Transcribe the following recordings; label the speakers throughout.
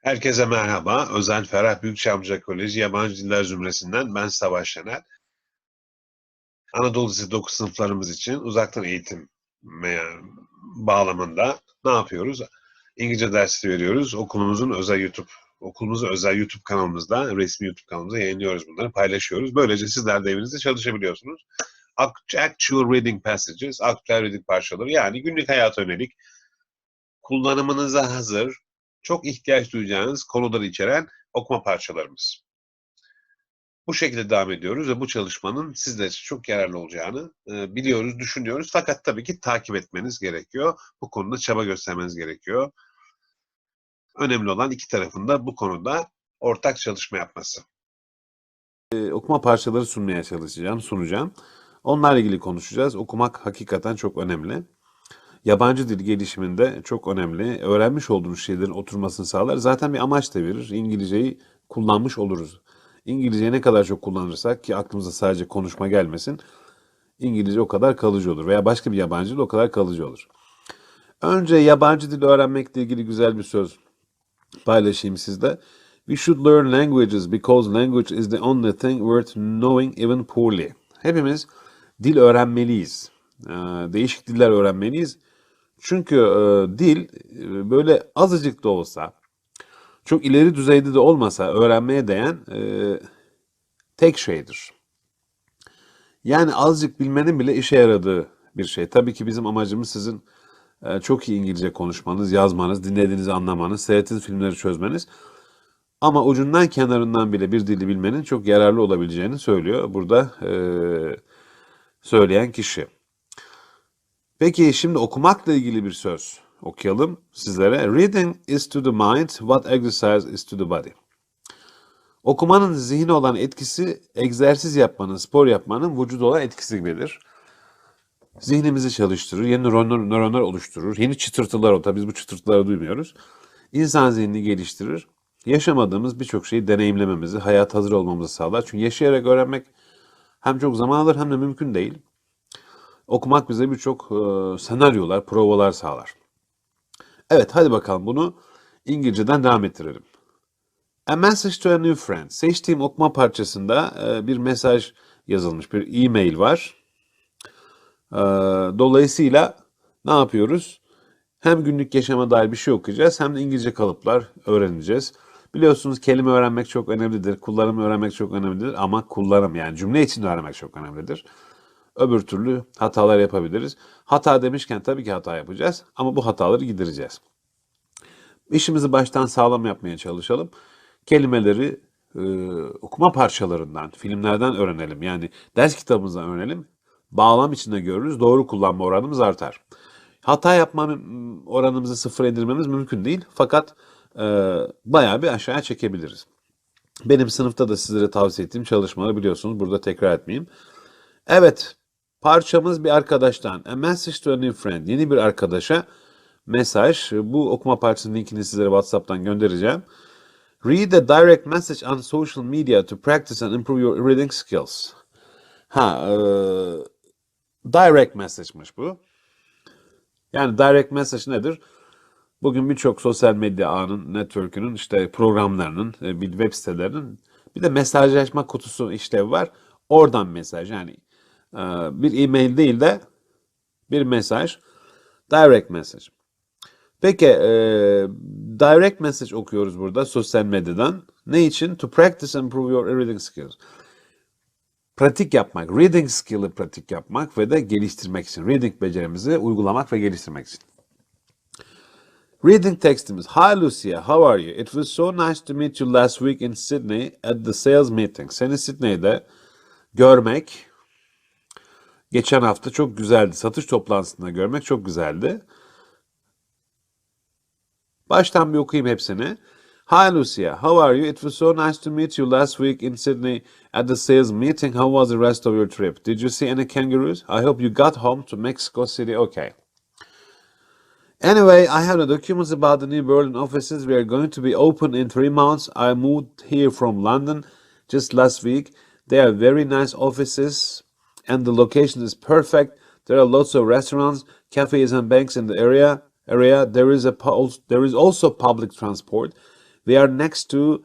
Speaker 1: Herkese merhaba. Özel Ferah Büyükçamca Koleji Yabancı Diller Zümresinden ben Savaş Şener. Anadolu Lisesi 9 sınıflarımız için uzaktan eğitim bağlamında ne yapıyoruz? İngilizce dersleri veriyoruz. Okulumuzun özel YouTube okulumuzun özel YouTube kanalımızda, resmi YouTube kanalımızda yayınlıyoruz bunları, paylaşıyoruz. Böylece sizler de evinizde çalışabiliyorsunuz. Act- Actual reading passages, aktüel reading parçaları yani günlük hayata yönelik kullanımınıza hazır, çok ihtiyaç duyacağınız konuları içeren okuma parçalarımız. Bu şekilde devam ediyoruz ve bu çalışmanın sizler için çok yararlı olacağını e, biliyoruz, düşünüyoruz. Fakat tabii ki takip etmeniz gerekiyor. Bu konuda çaba göstermeniz gerekiyor. Önemli olan iki tarafın da bu konuda ortak çalışma yapması.
Speaker 2: Ee, okuma parçaları sunmaya çalışacağım, sunacağım. Onlarla ilgili konuşacağız. Okumak hakikaten çok önemli. Yabancı dil gelişiminde çok önemli. Öğrenmiş olduğunuz şeylerin oturmasını sağlar. Zaten bir amaç da verir. İngilizceyi kullanmış oluruz. İngilizceyi ne kadar çok kullanırsak ki aklımıza sadece konuşma gelmesin. İngilizce o kadar kalıcı olur veya başka bir yabancı dil o kadar kalıcı olur. Önce yabancı dil öğrenmekle ilgili güzel bir söz paylaşayım sizde. We should learn languages because language is the only thing worth knowing even poorly. Hepimiz dil öğrenmeliyiz. Ee, Değişik diller öğrenmeliyiz. Çünkü e, dil e, böyle azıcık da olsa, çok ileri düzeyde de olmasa öğrenmeye değen e, tek şeydir. Yani azıcık bilmenin bile işe yaradığı bir şey. Tabii ki bizim amacımız sizin e, çok iyi İngilizce konuşmanız, yazmanız, dinlediğinizi anlamanız, seyrettiğiniz filmleri çözmeniz. Ama ucundan kenarından bile bir dili bilmenin çok yararlı olabileceğini söylüyor burada e, söyleyen kişi. Peki şimdi okumakla ilgili bir söz okuyalım sizlere. Reading is to the mind what exercise is to the body. Okumanın zihne olan etkisi egzersiz yapmanın, spor yapmanın vücuda olan etkisi gibidir. Zihnimizi çalıştırır, yeni nöronlar, nöronlar oluşturur, yeni çıtırtılar olur. Biz bu çıtırtıları duymuyoruz. İnsan zihnini geliştirir. Yaşamadığımız birçok şeyi deneyimlememizi, hayat hazır olmamızı sağlar. Çünkü yaşayarak öğrenmek hem çok zaman alır hem de mümkün değil. Okumak bize birçok e, senaryolar, provalar sağlar. Evet, hadi bakalım bunu İngilizceden devam ettirelim. A message to a new friend. Seçtiğim okuma parçasında e, bir mesaj yazılmış, bir e-mail var. E, dolayısıyla ne yapıyoruz? Hem günlük yaşama dair bir şey okuyacağız hem de İngilizce kalıplar öğreneceğiz. Biliyorsunuz kelime öğrenmek çok önemlidir, kullanım öğrenmek çok önemlidir ama kullanım yani cümle içinde öğrenmek çok önemlidir. Öbür türlü hatalar yapabiliriz. Hata demişken tabii ki hata yapacağız ama bu hataları gidereceğiz. İşimizi baştan sağlam yapmaya çalışalım. Kelimeleri e, okuma parçalarından, filmlerden öğrenelim. Yani ders kitabımızdan öğrenelim. Bağlam içinde görürüz. Doğru kullanma oranımız artar. Hata yapma oranımızı sıfır indirmemiz mümkün değil. Fakat e, bayağı bir aşağıya çekebiliriz. Benim sınıfta da sizlere tavsiye ettiğim çalışmaları biliyorsunuz. Burada tekrar etmeyeyim. Evet, parçamız bir arkadaştan. A message to a new friend. Yeni bir arkadaşa mesaj. Bu okuma parçasının linkini sizlere WhatsApp'tan göndereceğim. Read a direct message on social media to practice and improve your reading skills. Ha, e, direct message'mış bu. Yani direct message nedir? Bugün birçok sosyal medya ağının, network'ünün, işte programlarının, e, bir web sitelerinin bir de mesajlaşma kutusu işlevi var. Oradan mesaj yani bir e-mail değil de bir mesaj. Direct message. Peki e, direct message okuyoruz burada sosyal medyadan. Ne için? To practice and improve your reading skills. Pratik yapmak, reading skill'ı pratik yapmak ve de geliştirmek için. Reading becerimizi uygulamak ve geliştirmek için. Reading tekstimiz. Hi Lucia, how are you? It was so nice to meet you last week in Sydney at the sales meeting. Seni Sydney'de görmek geçen hafta çok güzeldi. Satış toplantısında görmek çok güzeldi. Baştan bir okuyayım hepsini. Hi Lucia, how are you? It was so nice to meet you last week in Sydney at the sales meeting. How was the rest of your trip? Did you see any kangaroos? I hope you got home to Mexico City okay. Anyway, I have the documents about the new Berlin offices. We are going to be open in three months. I moved here from London just last week. They are very nice offices and the location is perfect. There are lots of restaurants, cafes and banks in the area. Area there is a there is also public transport. We are next to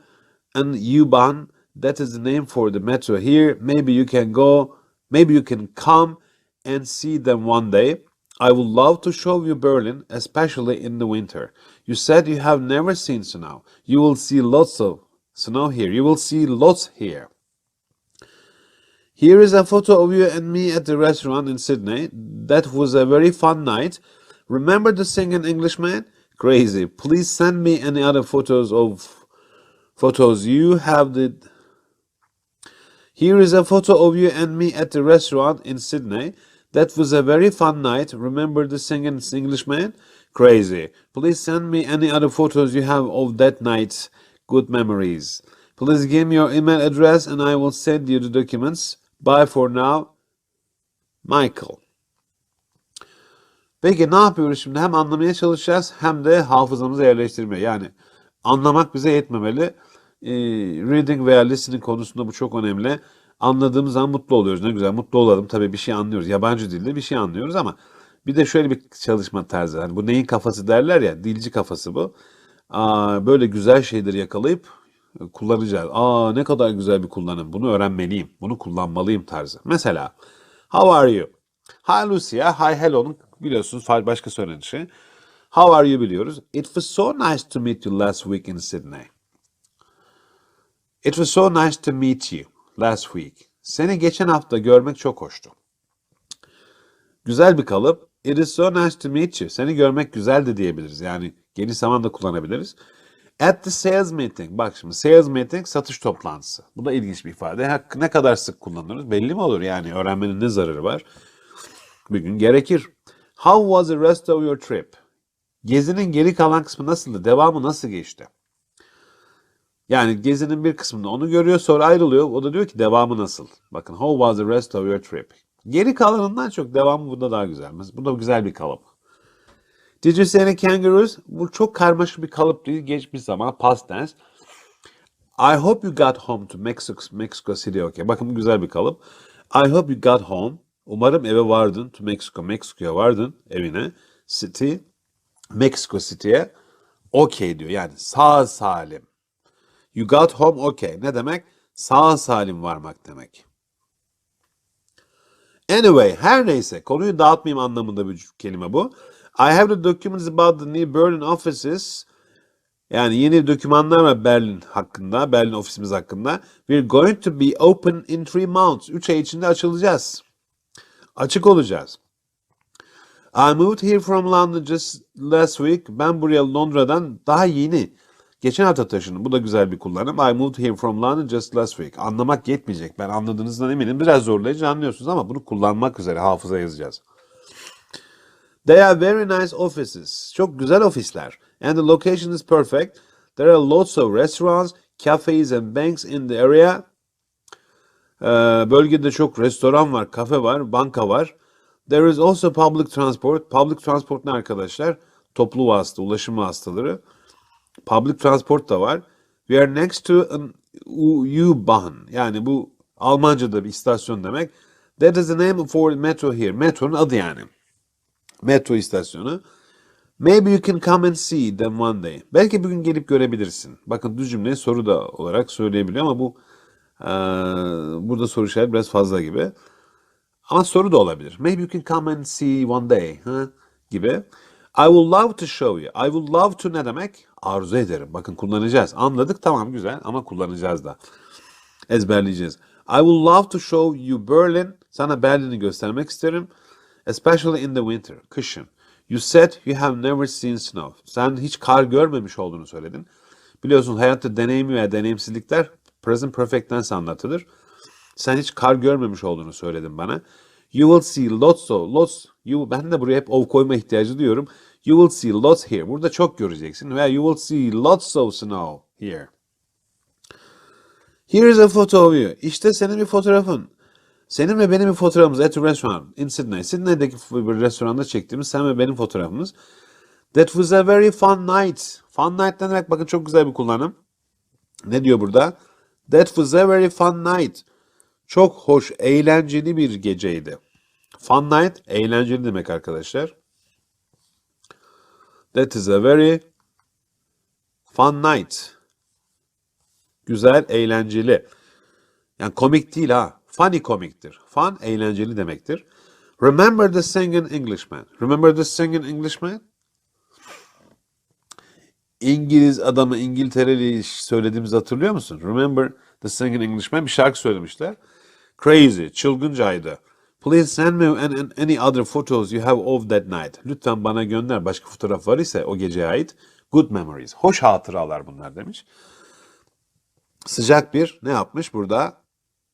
Speaker 2: an U-Bahn. That is the name for the metro here. Maybe you can go, maybe you can come and see them one day. I would love to show you Berlin, especially in the winter. You said you have never seen snow. You will see lots of snow here. You will see lots here. Here is a photo of you and me at the restaurant in Sydney. That was a very fun night. Remember the singing Englishman? Crazy. Please send me any other photos of photos you have the Here is a photo of you and me at the restaurant in Sydney. That was a very fun night. Remember the singing Englishman? Crazy. Please send me any other photos you have of that night. Good memories. Please give me your email address and I will send you the documents. Bye for now. Michael. Peki ne yapıyoruz şimdi? Hem anlamaya çalışacağız hem de hafızamıza yerleştirmeye. Yani anlamak bize yetmemeli. Ee, reading veya listening konusunda bu çok önemli. Anladığımız zaman mutlu oluyoruz. Ne güzel mutlu olalım. Tabii bir şey anlıyoruz. Yabancı dilde bir şey anlıyoruz ama bir de şöyle bir çalışma tarzı. Hani bu neyin kafası derler ya. Dilci kafası bu. Aa, böyle güzel şeyleri yakalayıp e, kullanacağız. Aa ne kadar güzel bir kullanım. Bunu öğrenmeliyim. Bunu kullanmalıyım tarzı. Mesela How are you? Hi Lucia. Hi hello'nun biliyorsunuz başka söylenişi. How are you biliyoruz. It was so nice to meet you last week in Sydney. It was so nice to meet you last week. Seni geçen hafta görmek çok hoştu. Güzel bir kalıp. It is so nice to meet you. Seni görmek güzeldi diyebiliriz. Yani geniş zaman da kullanabiliriz. At the sales meeting. Bak şimdi sales meeting satış toplantısı. Bu da ilginç bir ifade. Ne kadar sık kullanırız belli mi olur? Yani öğrenmenin ne zararı var? Bir gün gerekir. How was the rest of your trip? Gezinin geri kalan kısmı nasıldı? Devamı nasıl geçti? Yani gezinin bir kısmında onu görüyor sonra ayrılıyor. O da diyor ki devamı nasıl? Bakın how was the rest of your trip? Geri kalanından çok devamı burada daha güzel. Bu da güzel bir kalıp. Did you see any kangaroos? Bu çok karmaşık bir kalıp değil. Geçmiş zaman past tense. I hope you got home to Mexico, Mexico City. Okay. Bakın güzel bir kalıp. I hope you got home. Umarım eve vardın. To Mexico. Mexico'ya vardın. Evine. City. Mexico City'ye. Okay diyor. Yani sağ salim. You got home okay. Ne demek? Sağ salim varmak demek. Anyway, her neyse konuyu dağıtmayayım anlamında bir kelime bu. I have the documents about the new Berlin offices. Yani yeni dokümanlar var Berlin hakkında, Berlin ofisimiz hakkında. We're going to be open in three months. Üç ay içinde açılacağız. Açık olacağız. I moved here from London just last week. Ben buraya Londra'dan daha yeni. Geçen hafta taşındım. Bu da güzel bir kullanım. I moved here from London just last week. Anlamak yetmeyecek. Ben anladığınızdan eminim. Biraz zorlayıcı anlıyorsunuz ama bunu kullanmak üzere hafıza yazacağız. They are very nice offices. Çok güzel ofisler. And the location is perfect. There are lots of restaurants, cafes and banks in the area. Ee, bölgede çok restoran var, kafe var, banka var. There is also public transport. Public transport ne arkadaşlar? Toplu vasıta, ulaşım vasıtaları. Public transport da var. We are next to an U-Bahn. Yani bu Almanca'da bir istasyon demek. That is the name for metro here. Metronun adı yani. Metro istasyonu. Maybe you can come and see them one day. Belki bir gün gelip görebilirsin. Bakın düz cümleyi soru da olarak söyleyebiliyor ama bu eee, burada soru işareti biraz fazla gibi. Ama soru da olabilir. Maybe you can come and see one day. Ha? Gibi. I would love to show you. I would love to ne demek? Arzu ederim. Bakın kullanacağız. Anladık tamam güzel ama kullanacağız da. Ezberleyeceğiz. I would love to show you Berlin. Sana Berlin'i göstermek isterim. Especially in the winter. Kışın. You said you have never seen snow. Sen hiç kar görmemiş olduğunu söyledin. Biliyorsun hayatta deneyimi veya deneyimsizlikler present perfect tense anlatılır. Sen hiç kar görmemiş olduğunu söyledin bana. You will see lots of lots. You, ben de buraya hep of koyma ihtiyacı duyuyorum. You will see lots here. Burada çok göreceksin. Veya you will see lots of snow here. Here is a photo of you. İşte senin bir fotoğrafın. Senin ve benim bir fotoğrafımız at a restaurant in Sydney. Sydney'deki bir restoranda çektiğimiz sen ve benim fotoğrafımız. That was a very fun night. Fun night ne demek? Bakın çok güzel bir kullanım. Ne diyor burada? That was a very fun night. Çok hoş, eğlenceli bir geceydi. Fun night, eğlenceli demek arkadaşlar. That is a very fun night. Güzel, eğlenceli. Yani komik değil ha. Funny komiktir. Fun, eğlenceli demektir. Remember the singing Englishman. Remember the singing Englishman? İngiliz adamı İngiltereli söylediğimizi hatırlıyor musun? Remember the singing Englishman bir şarkı söylemişler. Crazy, çılgıncaydı. Please send me an, an- any other photos you have of that night. Lütfen bana gönder başka fotoğraf var ise o geceye ait. Good memories. Hoş hatıralar bunlar demiş. Sıcak bir ne yapmış burada?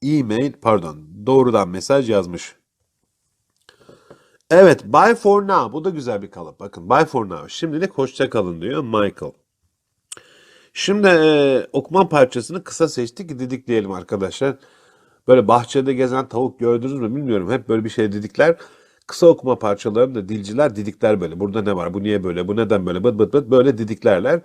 Speaker 2: E-mail pardon doğrudan mesaj yazmış. Evet, bye for now. Bu da güzel bir kalıp. Bakın, bye for now. Şimdilik hoşça kalın diyor Michael. Şimdi e, okuma parçasını kısa seçtik didikleyelim arkadaşlar. Böyle bahçede gezen tavuk gördünüz mü bilmiyorum. Hep böyle bir şey didikler. Kısa okuma parçalarını da dilciler didikler böyle. Burada ne var? Bu niye böyle? Bu neden böyle? Bıt bıt bıt böyle didiklerler.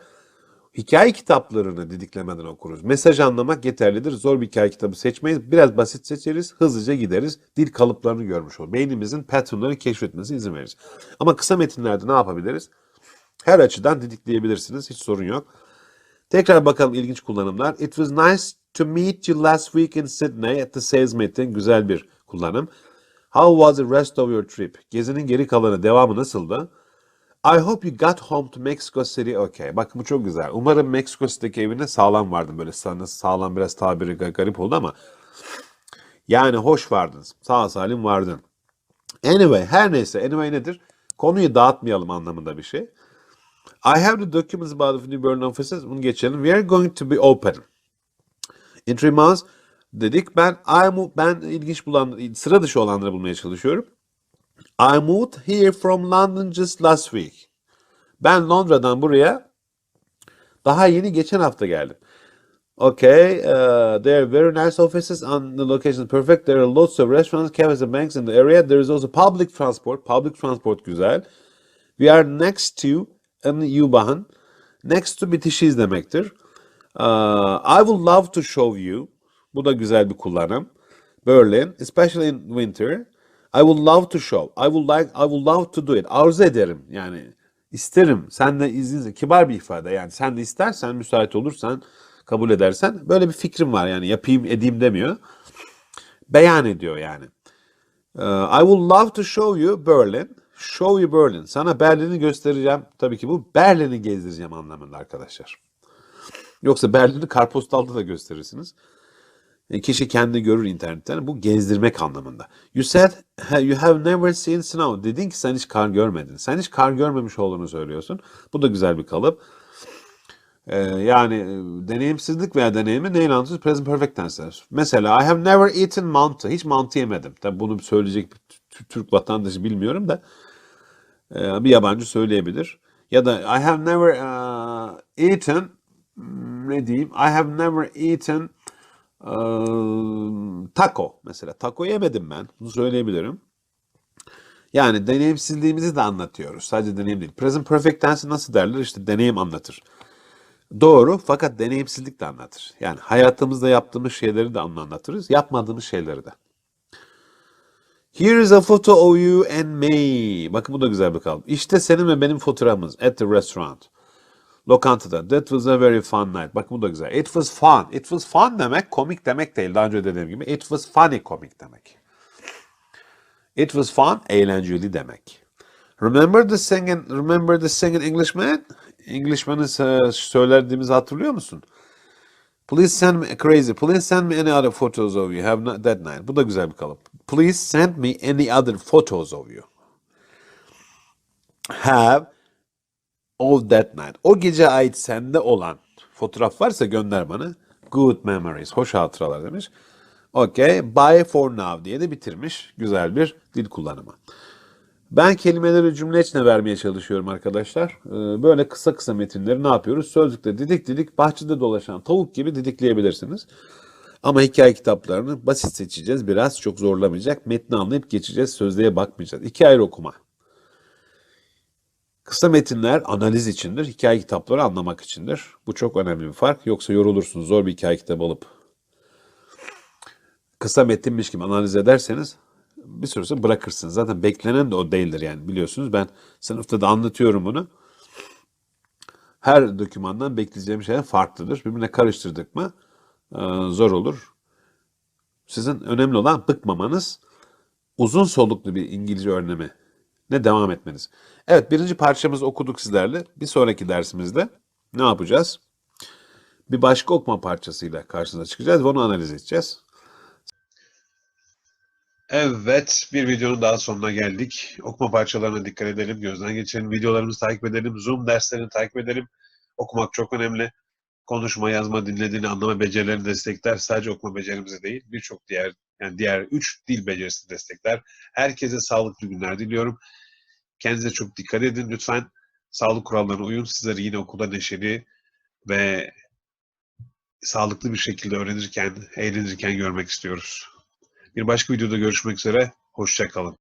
Speaker 2: Hikaye kitaplarını didiklemeden okuruz. Mesaj anlamak yeterlidir. Zor bir hikaye kitabı seçmeyiz. Biraz basit seçeriz. Hızlıca gideriz. Dil kalıplarını görmüş olur. Beynimizin patternları keşfetmesine izin veririz. Ama kısa metinlerde ne yapabiliriz? Her açıdan didikleyebilirsiniz. Hiç sorun yok. Tekrar bakalım ilginç kullanımlar. It was nice to meet you last week in Sydney at the sales meeting. Güzel bir kullanım. How was the rest of your trip? Gezinin geri kalanı, devamı nasıldı? I hope you got home to Mexico City okay. Bakın bu çok güzel. Umarım Mexico City'deki evine sağlam vardın. Böyle sana sağlam biraz tabiri ga- garip oldu ama. Yani hoş vardın. Sağ salim vardın. Anyway, her neyse. Anyway nedir? Konuyu dağıtmayalım anlamında bir şey. I have the documents about the New Bern offices. Bunu geçelim. We are going to be open. In three months dedik. Ben I mo- ben ilginç bulan sıra dışı olanları bulmaya çalışıyorum. I moved here from London just last week. Ben Londra'dan buraya daha yeni geçen hafta geldim. Okay, uh, there are very nice offices and the location perfect. There are lots of restaurants, cafes and banks in the area. There is also public transport. Public transport güzel. We are next to an U-Bahn. Next to bitişiz demektir. Uh, I would love to show you. Bu da güzel bir kullanım. Berlin, especially in winter. I would love to show. I would like, I would love to do it. Arzu ederim. Yani isterim. Sen de izninizle. Kibar bir ifade. Yani sen de istersen, müsait olursan, kabul edersen. Böyle bir fikrim var. Yani yapayım, edeyim demiyor. Beyan ediyor yani. Uh, I would love to show you Berlin. Show you Berlin. Sana Berlin'i göstereceğim. Tabii ki bu Berlin'i gezdireceğim anlamında arkadaşlar. Yoksa Berlin'i karpostalda da gösterirsiniz. E, Kişi kendi görür internetten. Bu gezdirmek anlamında. You said "Ha- you have never seen snow. Dedin ki sen hiç kar görmedin. Sen hiç kar görmemiş olduğunu söylüyorsun. Bu da güzel bir kalıp. Ee, yani e, deneyimsizlik veya deneyimi neyle anlatıyoruz? Present perfect tense'ler. Mesela I have never eaten mantı. Hiç mantı yemedim. Tabii bunu söyleyecek bir Türk vatandaşı bilmiyorum da e, bir yabancı söyleyebilir. Ya da I have never uh, eaten hmm, ne diyeyim? I have never eaten uh, taco mesela. Taco yemedim ben. Bunu söyleyebilirim. Yani deneyimsizliğimizi de anlatıyoruz. Sadece deneyim değil. Present perfect tense nasıl derler? İşte deneyim anlatır. Doğru fakat deneyimsizlik de anlatır. Yani hayatımızda yaptığımız şeyleri de anlatırız, yapmadığımız şeyleri de. Here is a photo of you and me. Bakın bu da güzel bir kalıp. İşte senin ve benim fotoğrafımız at the restaurant. Lokantada. That was a very fun night. Bakın bu da güzel. It was fun. It was fun demek komik demek değil. Daha önce dediğim gibi. It was funny komik demek. It was fun, eğlenceli demek. Remember the singing, remember the singing Englishman? Englishman'ı söylediğimizi hatırlıyor musun? Please send me crazy. Please send me any other photos of you. Have not that night. Bu da güzel bir kalıp. Please send me any other photos of you. Have of that night. O gece ait sende olan fotoğraf varsa gönder bana. Good memories. Hoş hatıralar demiş. Okay. Bye for now diye de bitirmiş. Güzel bir dil kullanımı. Ben kelimeleri cümle içine vermeye çalışıyorum arkadaşlar. Ee, Böyle kısa kısa metinleri ne yapıyoruz? Sözlükte didik didik bahçede dolaşan tavuk gibi didikleyebilirsiniz. Ama hikaye kitaplarını basit seçeceğiz. Biraz çok zorlamayacak. Metni anlayıp geçeceğiz. Sözlüğe bakmayacağız. İki ayrı okuma. Kısa metinler analiz içindir. Hikaye kitapları anlamak içindir. Bu çok önemli bir fark. Yoksa yorulursunuz. Zor bir hikaye kitabı alıp kısa metinmiş gibi analiz ederseniz bir sürüsü bırakırsınız. Zaten beklenen de o değildir yani biliyorsunuz. Ben sınıfta da anlatıyorum bunu. Her dokümandan bekleyeceğim şeyler farklıdır. Birbirine karıştırdık mı e, zor olur. Sizin önemli olan bıkmamanız, uzun soluklu bir İngilizce öğrenimi ne devam etmeniz. Evet birinci parçamızı okuduk sizlerle. Bir sonraki dersimizde ne yapacağız? Bir başka okuma parçasıyla karşınıza çıkacağız ve onu analiz edeceğiz.
Speaker 1: Evet, bir videonun daha sonuna geldik. Okuma parçalarına dikkat edelim, gözden geçirelim, videolarımızı takip edelim, Zoom derslerini takip edelim. Okumak çok önemli. Konuşma, yazma, dinlediğini anlama becerilerini destekler. Sadece okuma becerimizi değil, birçok diğer yani diğer üç dil becerisini destekler. Herkese sağlıklı günler diliyorum. Kendinize çok dikkat edin lütfen. Sağlık kurallarına uyun. Sizleri yine okulda neşeli ve sağlıklı bir şekilde öğrenirken, eğlenirken görmek istiyoruz. Bir başka videoda görüşmek üzere. Hoşça kalın.